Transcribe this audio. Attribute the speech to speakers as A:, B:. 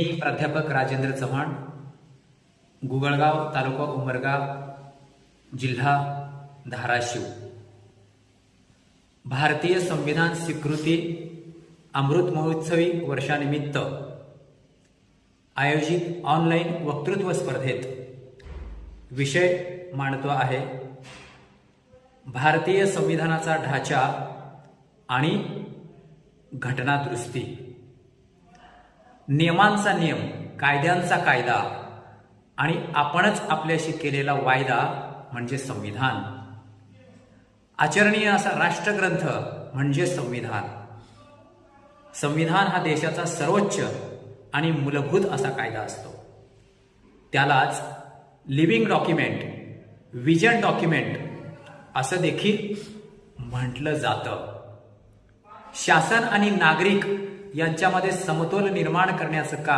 A: मी प्राध्यापक राजेंद्र चव्हाण गुगळगाव तालुका उमरगा जिल्हा धाराशिव. भारतीय संविधान स्वीकृती अमृत महोत्सवी वर्षानिमित्त आयोजित ऑनलाईन वक्तृत्व स्पर्धेत विषय मांडतो आहे भारतीय संविधानाचा ढाचा आणि घटनादृष्टी. नियमांचा नियम कायद्यांचा कायदा आणि आपणच आपल्याशी केलेला वायदा म्हणजे संविधान. आचरणीय असा राष्ट्रग्रंथ म्हणजे संविधान. संविधान हा देशाचा सर्वोच्च आणि मूलभूत असा कायदा असतो. त्यालाच लिव्हिंग डॉक्युमेंट विजन डॉक्युमेंट असं देखील म्हटलं जातं. शासन आणि नागरिक यांच्यामध्ये समतोल निर्माण करण्याचं काम.